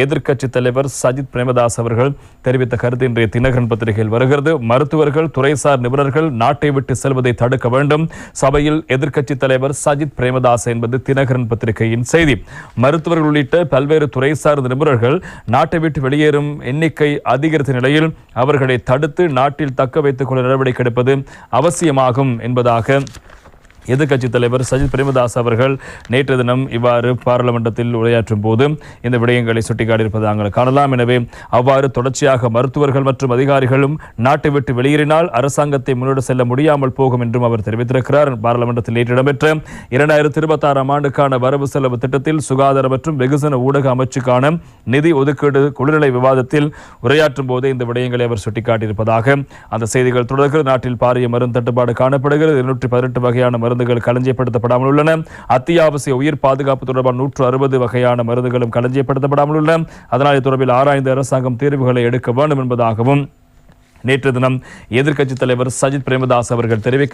எதிர்க்கட்சி தலைவர் சஜித் பிரேமதாஸ் அவர்கள் தெரிவித்த கருத்து இன்றைய தினகரன் பத்திரிகையில் வருகிறது. மருத்துவர்கள் துறைசார் நிபுணர்கள் நாட்டை விட்டு செல்வதை தடுக்க வேண்டும். சபையில் எதிர்க்கட்சி தலைவர் சஜித் பிரேமதாஸ் என்பது தினகரன் பத்திரிகையின் செய்தி. மருத்துவர்கள் உள்ளிட்ட பல்வேறு துறைசார் நிபுணர்கள் நாட்டை விட்டு வெளியேறும் எண்ணிக்கை அதிகரித்த நிலையில் அவர்களை தடுத்து நாட்டில் தக்க வைத்துக் கொள்ள நடவடிக்கை எடுப்பது அவசியமாகும் என்பதாக எதிர்க்கட்சித் தலைவர் சஜித் பிரேமதாஸ் அவர்கள் நேற்று தினம் இவ்வாறு பாராளுமன்றத்தில் உரையாற்றும் போது இந்த விடயங்களை சுட்டிக்காட்டியிருப்பதை நாங்கள் காணலாம். எனவே அவ்வாறு தொடர்ச்சியாக மருத்துவர்கள் மற்றும் அதிகாரிகளும் நாட்டை விட்டு வெளியேறினால் அரசாங்கத்தை முன்னோடு செல்ல முடியாமல் போகும் என்றும் அவர் தெரிவித்திருக்கிறார். பாராளுமன்றத்தில் நேற்று இடம்பெற்ற இரண்டாயிரத்தி இருபத்தாறாம் ஆண்டுக்கான வரவு செலவு திட்டத்தில் சுகாதார மற்றும் வெகுஜன ஊடக அமைச்சுக்கான நிதி ஒதுக்கீடு குழுநிலை விவாதத்தில் உரையாற்றும் போதே இந்த விடயங்களை அவர் சுட்டிக்காட்டியிருப்பதாக அந்த செய்திகள் தொடர்கிறது. நாட்டில் பாரிய மருந்து தட்டுப்பாடு காணப்படுகிறது. இருநூற்றி பதினெட்டு வகையான மருந்து மருந்துகள் களஞ்சியப்படுத்தப்படாமல் உள்ளன. அத்தியாவசிய உயிர் பாதுகாப்பு தொடர்பான நூற்று அறுபது வகையான மருந்துகளும் களஞ்சியப்படுத்தப்படாமல் உள்ளன. அதனால் இது தொடர்பில் ஆராய்ந்து அரசாங்கம் தீர்வுகளை எடுக்க வேண்டும் என்பதாகவும் நேற்று தினம் எதிர்க்கட்சித் தலைவர் சஜித் பிரேமதாஸ் அவர்கள் தெரிவிக்க